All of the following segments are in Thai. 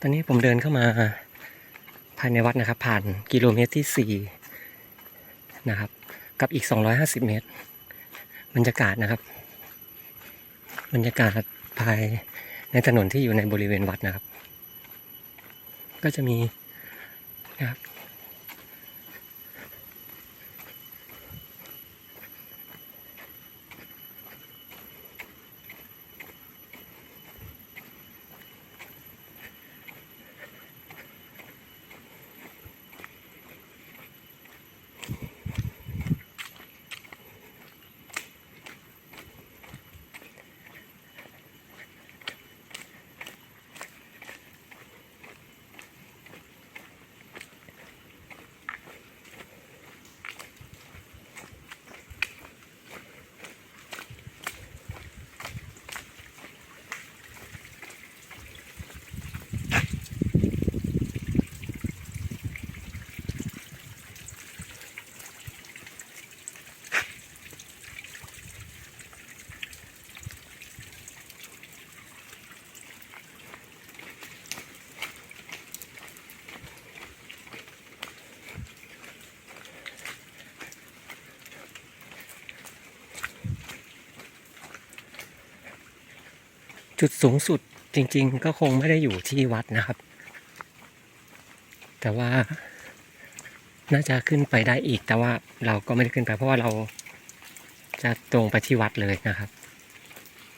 ตอนนี้ผมเดินเข้ามาภายในวัดนะครับ ผ่านกิโลเมตรที่สี่นะครับ กับอีก 250 เมตร บรรยากาศนะครับ บรรยากาศภายในถนนที่อยู่ในบริเวณวัดนะครับ ก็จะมีนะครับ จุดสูงสุดจริง ๆ ก็คงไม่ได้อยู่ที่วัดนะครับ แต่ว่าน่าจะขึ้นไปได้อีก แต่ว่าเราก็ไม่ได้ขึ้นไปเพราะว่าเราจะตรงไปที่วัดเลยนะครับ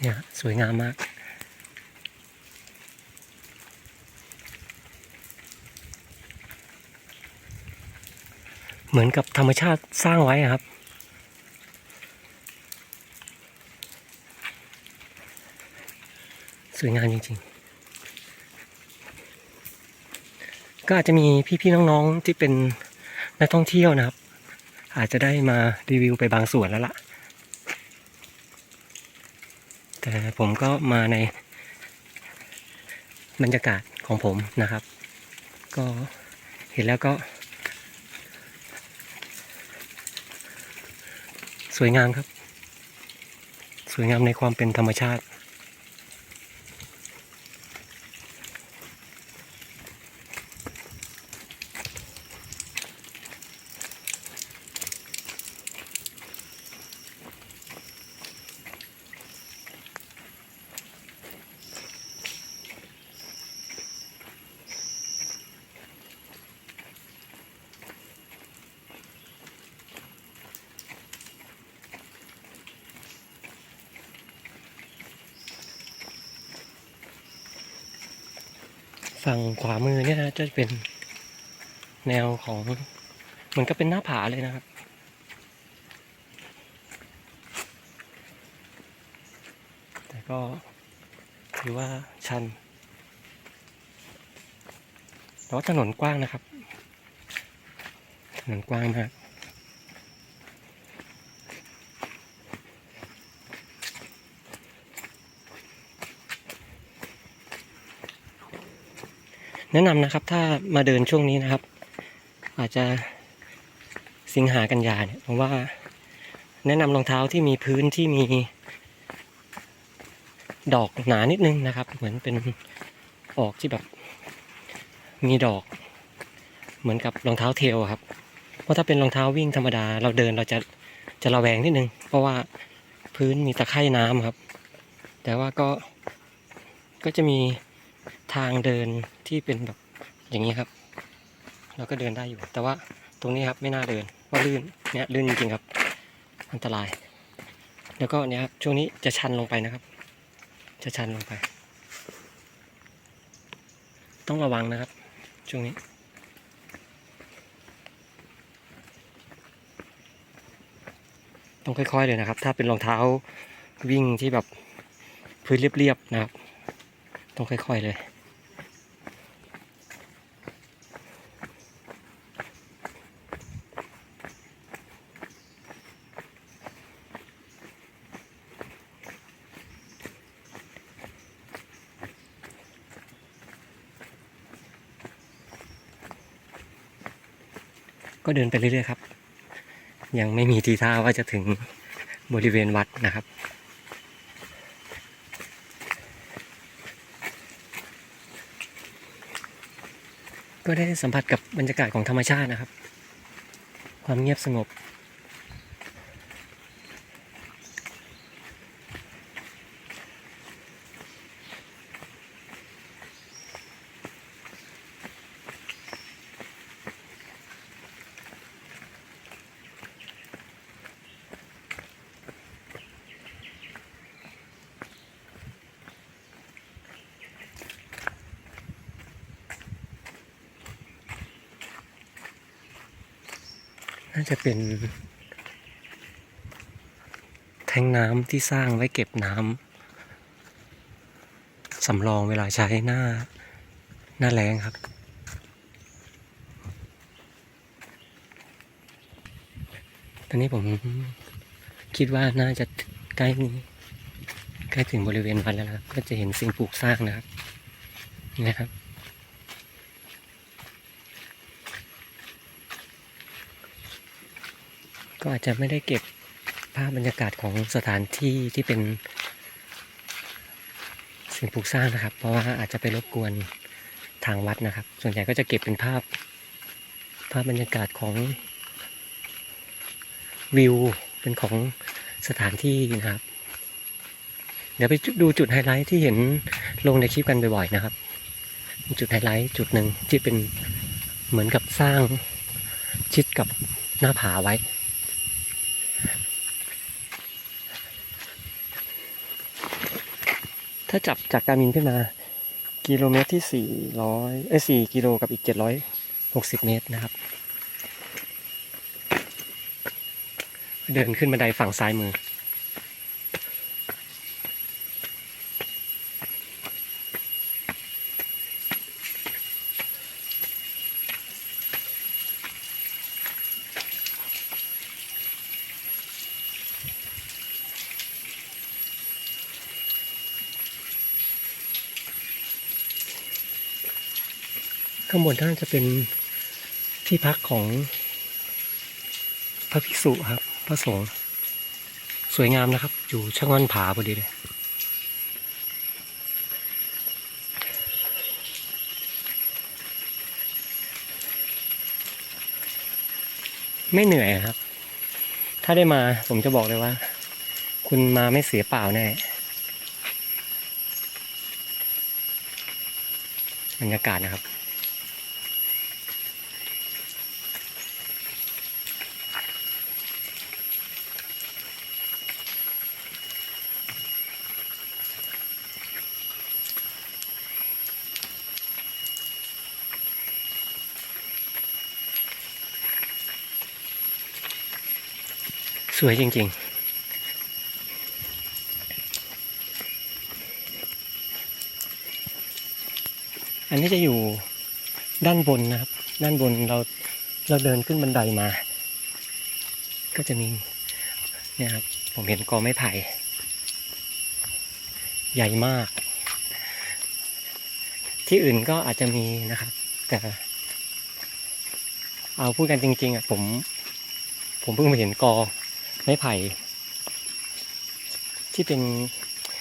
เนี่ยสวยงามมาก เหมือนกับธรรมชาติสร้างไว้ครับ สวยงามจริงๆ ก็อาจจะมีพี่ๆน้องๆที่เป็นนักท่องเที่ยวนะครับ อาจจะได้มารีวิวไปบางส่วนแล้วล่ะ แต่ผมก็มาในบรรยากาศของผมนะครับ ก็เห็นแล้วก็ สวยงามครับ สวยงามในความเป็นธรรมชาติ ฝั่งขวามือเนี่ยนะจะเป็นแนวของเหมือนกับเป็นหน้าผาเลยนะครับ แต่ก็ถือว่าชันแต่ว่าถนนกว้างนะครับ ถนนกว้างมาก นะนำนะครับ ถ้ามาเดินช่วงนี้นะครับ อาจจะสิงหากันยาเนี่ยผมว่าแนะนำรองเท้าที่มีพื้นที่มี ดอกหนานิดนึงนะครับ เหมือนเป็นออกที่แบบ มีดอก เหมือนกับรองเท้าเทลครับ เพราะถ้าเป็นรองเท้าวิ่งธรรมดา เราเดินเราจะจะระแวงนิดนึง เพราะว่าพื้นมีตะไคร่น้ำครับ แต่ว่าก็ก็จะมี ทางเดินที่เป็นแบบอย่างนี้ครับ เราก็เดินได้อยู่ แต่ว่าตรงนี้ครับไม่น่าเดินว่าลื่นเนี่ยลื่นจริงๆครับ อันตราย แล้วก็เนี่ยครับช่วงนี้จะชันลงไปนะครับ จะชันลงไป ต้องระวังนะครับ ช่วงนี้ต้องค่อยๆเลยนะครับ ถ้าเป็นรองเท้าวิ่งที่แบบพื้นเรียบๆนะครับ ต้องค่อยๆเลย ก็เดินไปเรื่อยๆครับ ยังไม่มีทีท่าว่าจะถึงบริเวณวัดนะครับ ก็ได้สัมผัสกับบรรยากาศของธรรมชาตินะครับ ความเงียบสงบ น่าจะเป็น แทงน้ำที่สร้างไว้เก็บน้ำสำรองเวลาใช้หน้า หน้าแรงครับตอนนี้ผมคิดว่าน่าจะใกล้ใกล้ถึงบริเวณวัดแล้วนะครับ ก็จะเห็นสิ่งปลูกสร้างนะครับนี่นะครับ ก็อาจจะไม่ได้เก็บภาพบรรยากาศของสถานที่ที่เป็น สิ่งปลูกสร้างนะครับ เพราะว่าอาจจะไปรบกวนทางวัดนะครับ ส่วนใหญ่ก็จะเก็บเป็นภาพ ภาพบรรยากาศของวิวเป็นของสถานที่นะครับ เดี๋ยวไปดูจุดไฮไลท์ที่เห็นลงในคลิปกันบ่อยๆนะครับ จุดไฮไลท์จุดหนึ่งที่เป็นเหมือนกับสร้างชิดกับหน้าผาไว้าจับจากการมินขึ้นมา กิโลเมตรที่สี่ร้อยเอ้สี่กิโลกับอีกเจ็ดร้อยหกสิบเมตรนะครับ เดินขึ้นบันไดฝั่งซ้ายมือางบนน่าจะเป็นที่พักของพระภิกษุครับ พระสงฆ์สวยงามนะครับ อยู่ช่างวันผาพอดีเลยไม่เหนื่อยครับ ถ้าได้มาผมจะบอกเลยว่า คุณมาไม่เสียเปล่าแน่ บรรยากาศนะครับ สวยจริง ๆอันนี้จะอยู่ด้านบนนะครับ ด้านบนเราเราเดินขึ้นบันไดมา ก็จะมีเนี่ยครับผมเห็นกอไม้ไผ่ ใหญ่มาก ที่อื่นก็อาจจะมีนะครับ แต่เอาพูดกันจริง ๆอะผม ผมเพิ่งมาเห็นกอ ไม้ไผ่ ที่เป็น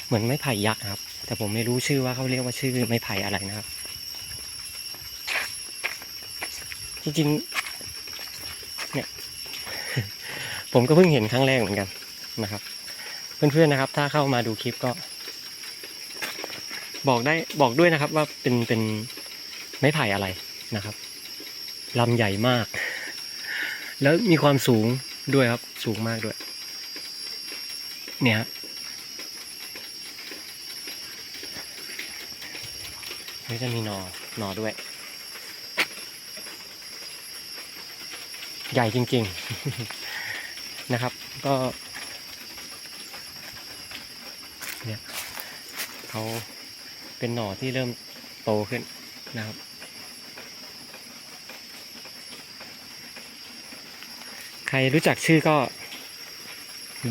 เหมือนไม้ไผ่ยักษ์ครับ แต่ผมไม่รู้ชื่อว่าเขาเรียกว่าชื่อไม้ไผ่อะไรนะครับ จริงๆเนี่ยผมก็เพิ่งเห็นครั้งแรกเหมือนกันนะครับ เพื่อนๆนะครับ ถ้าเข้ามาดูคลิปก็ บอกได้บอกด้วยนะครับ ว่าเป็นเป็นไม้ไผ่อะไรนะครับลำใหญ่มาก แล้วมีความสูง ด้วยครับ สูงมากด้วย เนี่ยฮะนี่จะมีหนอหนอด้วย ใหญ่จริง ๆ นะครับ ก็ เนี่ยเขาเป็นหน่อที่เริ่มโตขึ้นนะครับ ใครรู้จักชื่อก็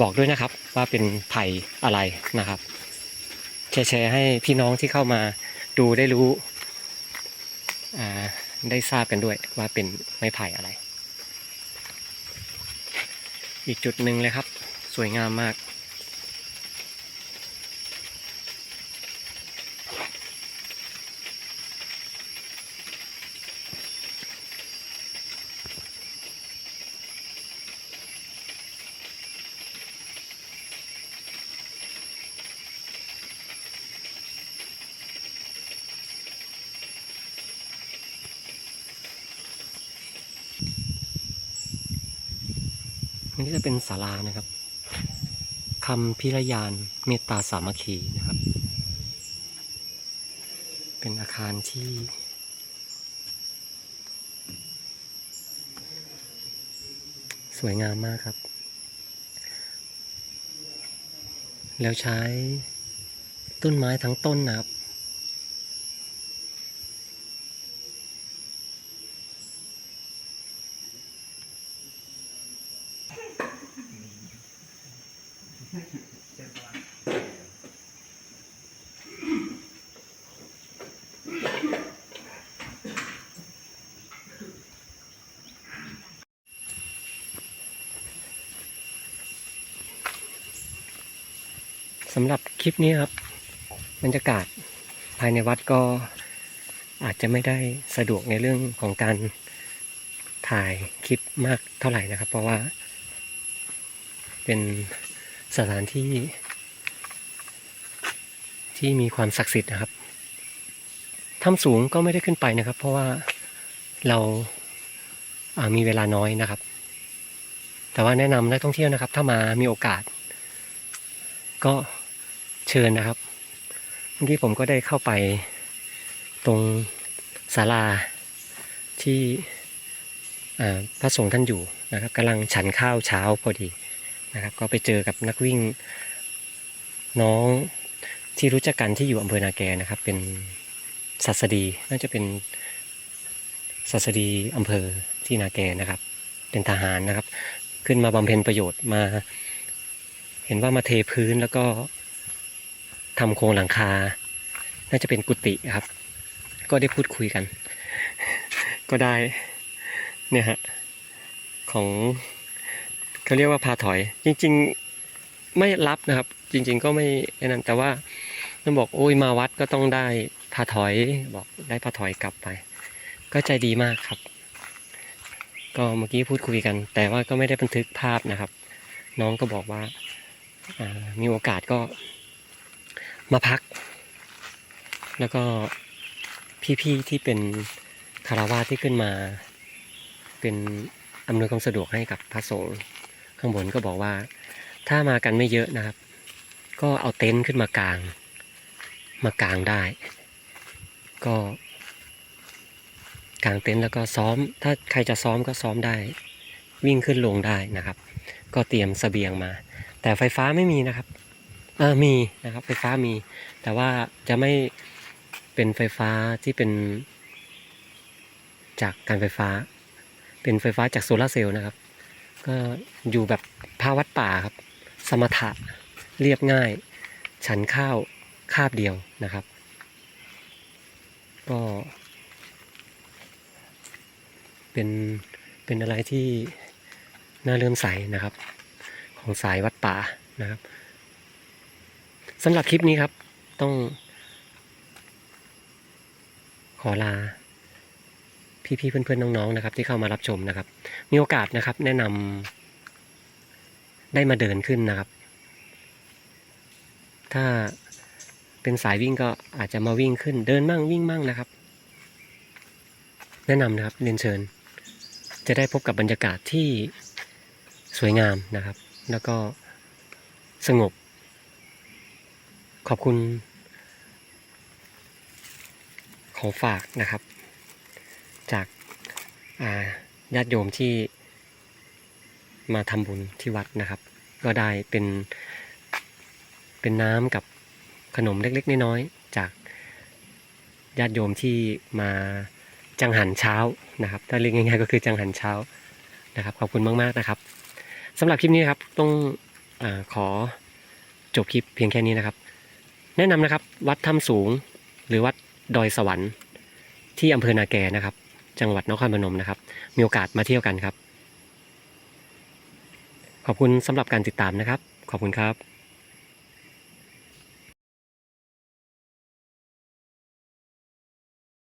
บอกด้วยนะครับ ว่าเป็นไผ่อะไรนะครับแชร์ให้พี่น้องที่เข้ามาดูได้รู้ได้ทราบกันด้วยว่าเป็นไม้ไผ่อะไร อีกจุดหนึ่งเลยครับ สวยงามมาก อันนี้จะเป็นศาลานะครับคำพิรยานเมตตาสามัคคีนะครับ เป็นอาคารที่สวยงามมากครับ แล้วใช้ต้นไม้ทั้งต้นนะครับ สำหรับคลิปนี้ครับบรรยากาศภายในวัดก็อาจจะไม่ได้สะดวกในเรื่องของการถ่ายคลิปมากเท่าไหร่นะครับ เพราะว่าเป็น สถานที่ ที่มีความศักดิ์สิทธิ์นะครับถ้ำสูงก็ไม่ได้ขึ้นไปนะครับ เพราะว่าเราอ่ามีเวลาน้อยนะครับ แต่ว่าแนะนำนักท่องเที่ยวนะครับ ถ้ามามีโอกาส ก็เชิญนะครับเมื่อกี้ผมก็ได้เข้าไปตรงศาลาที่อ่าพระสงฆ์ท่านอยู่นะครับกำลังฉันข้าวเช้าพอดี นะครับ ก็ไปเจอกับนักวิ่งน้องที่รู้จักกันที่อยู่อำเภอนาแกนะครับ เป็นศัสดีน่าจะเป็นศัสดีอำเภอที่นาแกนะครับ เป็นทหารนะครับ ขึ้นมาบำเพ็ญประโยชน์มา เห็นว่ามาเทพื้นแล้วก็ทำโครงหลังคา น่าจะเป็นกุฏิครับ ก็ได้พูดคุยกัน ก็ได้เนี่ยฮะของ เขาเรียกว่าพาถอย จริง ๆไม่รับนะครับ จริง ๆ ก็ไม่ไอ้นั่นแต่ว่ามันบอกโอ้ยมาวัดก็ต้องได้พาถอยบอกได้พาถอยกลับไป ก็ใจดีมากครับ ก็เมื่อกี้พูดคุยกัน แต่ว่าก็ไม่ได้บันทึกภาพนะครับ น้องก็บอกว่าามีโอกาสก็มาพัก แล้วก็พี่ๆที่เป็นคารวาสที่ขึ้นมา เป็นอำนวยความสะดวกให้กับพระสงฆ์ ข้างบนก็บอกว่า ถ้ามากันไม่เยอะนะครับ ก็เอาเต็นท์ขึ้นมากลาง มากลางได้ ก็กางเต็นท์แล้วก็ซ้อม ถ้าใครจะซ้อมก็ซ้อมได้ วิ่งขึ้นลงได้นะครับ ก็เตรียมเสบียงมา แต่ไฟฟ้าไม่มีนะครับเออมีนะครับ ไฟฟ้ามี แต่ว่าจะไม่เป็นไฟฟ้าที่เป็น จากการไฟฟ้า เป็นไฟฟ้าจากโซลาเซลล์นะครับ ก็อยู่แบบภาวัดป่าครับ สมถะเรียบง่าย ฉันข้าวคาบเดียวนะครับ ก็ เป็นเป็นอะไรที่น่าเลื่อมใสนะครับ ของสายวัดป่านะครับสำหรับคลิปนี้ครับต้องขอลา พี่ๆเพื่อนๆน้องๆนะครับ ที่เข้ามารับชมนะครับ มีโอกาสนะครับ แนะนำได้มาเดินขึ้นนะครับ ถ้าเป็นสายวิ่งก็อาจจะมาวิ่งขึ้น เดินมั่งวิ่งมั่งนะครับ แนะนำนะครับเรียนเชิญ จะได้พบกับบรรยากาศที่สวยงามนะครับ แล้วก็สงบ ขอบคุณของฝากนะครับ ญาติโยมที่มาทำบุญที่วัดนะครับ ก็ได้เป็นเป็นน้ำกับขนมเล็กๆน้อยๆจากญาติโยมที่มาจังหันเช้านะครับ ถ้าเรียกง่ายๆก็คือจังหันเช้านะครับ ขอบคุณมากๆนะครับสำหรับคลิปนี้ครับต้องอขอจบคลิปเพียงแค่นี้นะครับ แนะนำนะครับวัดถ้ำสูงหรือวัดดอยสวรรค์ที่อำเภอนาแกนะครับ จังหวัดนครพนมนะครับ มีโอกาสมาเที่ยวกันครับ ขอบคุณสำหรับการติดตามนะครับ ขอบคุณครับ